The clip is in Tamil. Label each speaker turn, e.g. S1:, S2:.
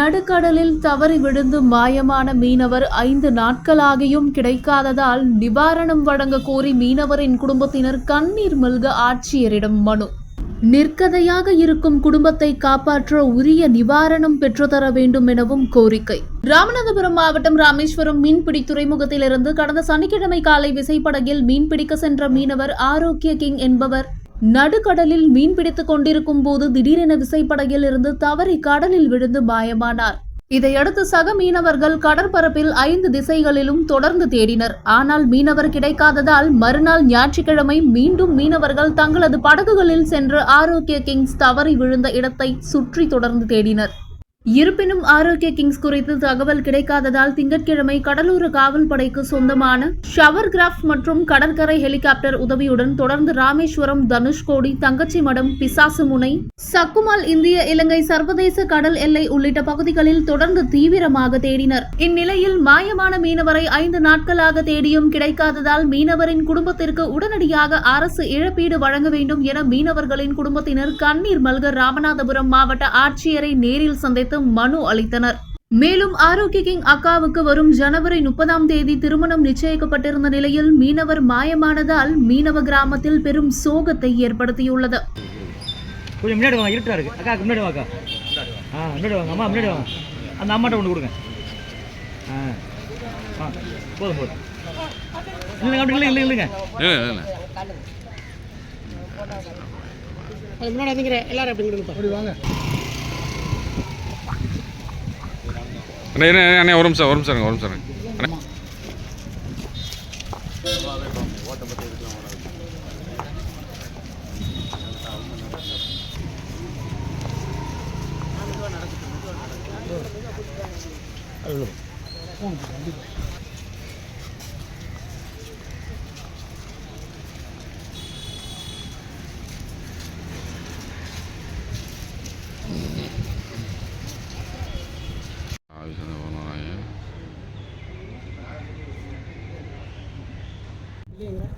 S1: நடுக்கடலில் தவறி விழுந்து மாயமான மீனவர் ஐந்து நாட்களாகியும் கிடைக்காததால் நிவாரணம் வழங்க கோரி மீனவரின் குடும்பத்தினர் கண்ணீர் மல்க ஆட்சியரிடம் மனு. நிற்கதையாக இருக்கும் குடும்பத்தை காப்பாற்ற உரிய நிவாரணம் பெற்றுத்தர வேண்டும் எனவும் கோரிக்கை. ராமநாதபுரம் மாவட்டம் ராமேஸ்வரம் மீன்பிடி துறைமுகத்திலிருந்து கடந்த சனிக்கிழமை காலை விசைப்படகில் மீன்பிடிக்க சென்ற மீனவர் ஆரோக்கிய கிங் என்பவர் நடுக்கடலில் மீன்பிடித்துக் கொண்டிருக்கும் போது திடீரென விசைப்படகில் இருந்து தவறி கடலில் விழுந்து மாயமானார். இதையடுத்து சக மீனவர்கள் கடற்பரப்பில் ஐந்து திசைகளிலும் தொடர்ந்து தேடினர். ஆனால் மீனவர் கிடைக்காததால் மறுநாள் ஞாயிற்றுக்கிழமை மீண்டும் மீனவர்கள் தங்களது படகுகளில் சென்று ஆரோக்கிய கிங்ஸ் தவறி விழுந்த இடத்தை சுற்றி தொடர்ந்து தேடினர். இருப்பினும் ஆரோக்கிய கிங்ஸ் குறித்து தகவல் கிடைக்காததால் திங்கட்கிழமை கடலோர காவல்படைக்கு சொந்தமான ஷவர் கிராஃப்ட் மற்றும் கடற்கரை ஹெலிகாப்டர் உதவியுடன் தொடர்ந்து ராமேஸ்வரம் தனுஷ்கோடி தங்கச்சி மடம் பிசாசு முனை சக்குமால் இந்திய இலங்கை சர்வதேச கடல் எல்லை உள்ளிட்ட பகுதிகளில் தொடர்ந்து தீவிரமாக தேடினர். இந்நிலையில் மாயமான மீனவரை ஐந்து நாட்களாக தேடியும் கிடைக்காததால் மீனவரின் குடும்பத்திற்கு உடனடியாக அரசு இழப்பீடு வழங்க வேண்டும் என மீனவர்களின் குடும்பத்தினர் கண்ணீர் மல்க ராமநாதபுரம் மாவட்ட ஆட்சியரை நேரில் சந்தித்து மனு அளித்தனர். மேலும் ஆரோக்கிய கிங் அக்காவுக்கு வரும் ஜனவரி முப்பதாம் தேதி திருமணம் நிச்சயிக்கப்பட்டிருந்த நிலையில் மீனவர் மாயமானதால் மீனவ கிராமத்தில் பெரும் சோகத்தை ஏற்படுத்தியுள்ளது.
S2: கொஞ்சம் முன்னாடி வாங்க இருட்டா இருக்கு. அக்காக்கு முன்னாடி வாக்கா. ஆ முன்னாடி வாங்க. அம்மா முன்னாடி வாங்க. அந்த அம்மாட்ட கொண்டு கொடுங்க. ஆ ஆ போதும் போதும். இல்லைங்க அப்படி இல்லை இல்லை இல்லைங்க.
S3: இல்லை இல்லை
S4: அது முன்னாடி வந்துங்கிற எல்லாரும் அப்படி கொடுங்க அப்படி வாங்க.
S3: அண்ணே என்ன அண்ணே ஒரு நிமிஷம் ஒரு நிமிஷம் ஒரு நிமிஷம் เลขแล้ว